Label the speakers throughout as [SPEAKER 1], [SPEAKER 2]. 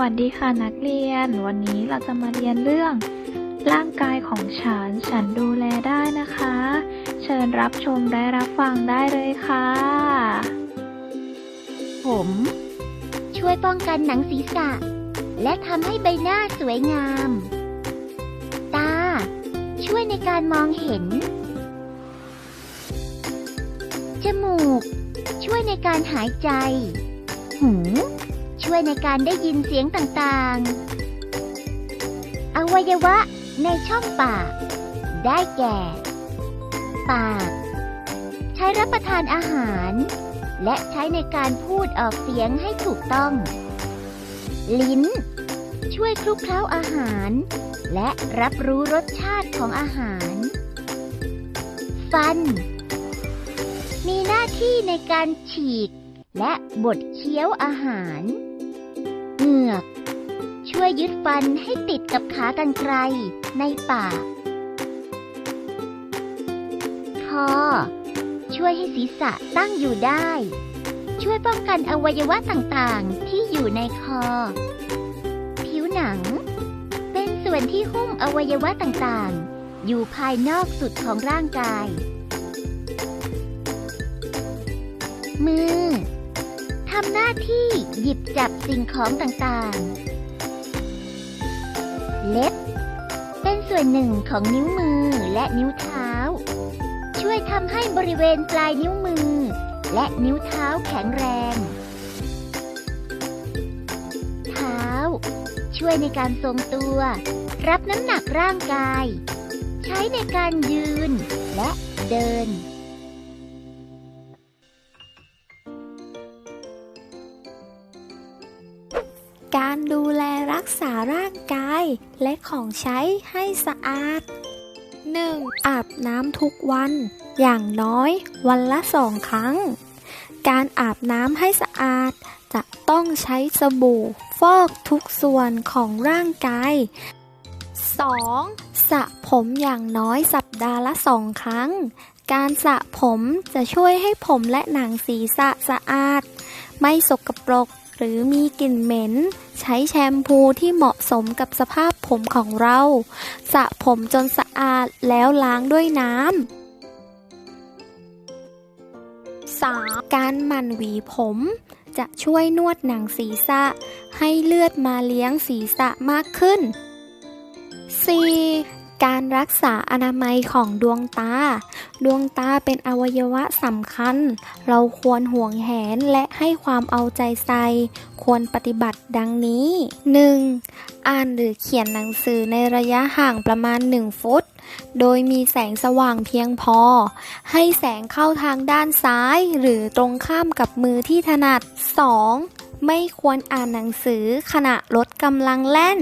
[SPEAKER 1] วัสดีค่ะนักเรียน วันนี้เราจะมาเรียนเรื่อง ร่างกายของฉัน ฉันดูแลได้นะคะ เชิญรับชมและรับฟังได้เลยค่ะ
[SPEAKER 2] ผม ช่วยป้องกันหนังศีรษะ และทำให้ใบหน้าสวยงาม ตา ช่วยในการมองเห็น จมูก ช่วยในการหายใจ หูช่ วยในการได้ยินเสียงต่างๆ อวัยวะในช่องปาก ได้แก่ ปาก ใช้รับประทานอาหาร และใช้ในการพูดออกเสียงให้ถูกต้อง ลิ้น ช่วยคลุกเคล้าอาหาร และรับรู้รสชาติของอาหาร ฟัน มีหน้าที่ในการฉีกและบดเคี้ยวอาหาร เหงือก ช่วยยึดฟันให้ติดกับขากรรไกรในปากคอช่วยให้ศีรษะตั้งอยู่ได้ ช่วยป้องกันอวัยวะต่างๆที่อยู่ในคอ ผิวหนัง เป็นส่วนที่หุ้มอวัยวะต่างๆ อยู่ภายนอกสุดของร่างกาย มือำหน้าที่หยิบจับสิ่งของต่างๆ เล็บ เป็นส่วนหนึ่งของนิ้วมือและนิ้วเท้า ช่วยทำให้บริเวณปลายนิ้วมือ และนิ้วเท้าแข็งแรง เท้า ช่วยในการทรงตัว รับน้ำหนักร่างกาย ใช้ในการยืนและเดิน
[SPEAKER 3] การดูแลรักษาร่างกาย และของใช้ให้สะอาด 1. อาบน้ำทุกวัน อย่างน้อยวันละสองครั้ง การอาบน้ำให้สะอาด จะต้องใช้สบู่ฟอกทุกส่วนของร่างกาย 2. สระผมอย่างน้อยสัปดาห์ละสองครั้ง การสระผมจะช่วยให้ผมและหนังศีรษะสะอาด ไม่สกปรก หรือมีกลิ่นเหม็น ใช้แชมพูที่เหมาะสมกับสภาพผมของเราสระผมจนสะอาดแล้วล้างด้วยน้ำ 3. การหมั่นหวีผม จะช่วยนวดหนังศีรษะ ให้เลือดมาเลี้ยงศีรษะมากขึ้น 4. การรักษาอนามัยของดวงตา ดวงตาเป็นอวัยวะสำคัญ เราควรห่วงแหนและให้ความเอาใจใส่ ควรปฏิบัติดังนี้ 1. อ่านหรือเขียนหนังสือในระยะห่างประมาณ 1 ฟุต โดยมีแสงสว่างเพียงพอ ให้แสงเข้าทางด้านซ้ายหรือตรงข้ามกับมือที่ถนัด 2. ไม่ควรอ่านหนังสือขณะลดกำลังแล่น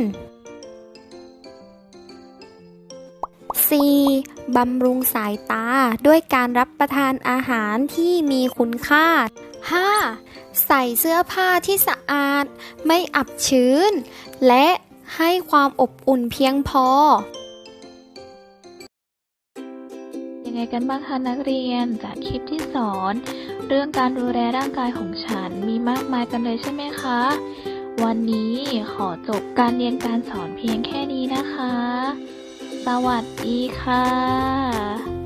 [SPEAKER 3] 4. บำรุงสายตาด้วยการรับประทานอาหารที่มีคุณค่า 5. ใส่เสื้อผ้าที่สะอาด ไม่อับชื้น และให้ความอบอุ่นเพียงพอ
[SPEAKER 1] ยังไงกันบ้างคะนักเรียนจากคลิปที่สอน เรื่องการดูแลร่างกายของฉันมีมากมายกันเลยใช่ไหมคะ วันนี้ขอจบการเรียนการสอนเพียงแค่นี้นะคะ สวัสดีค่ะ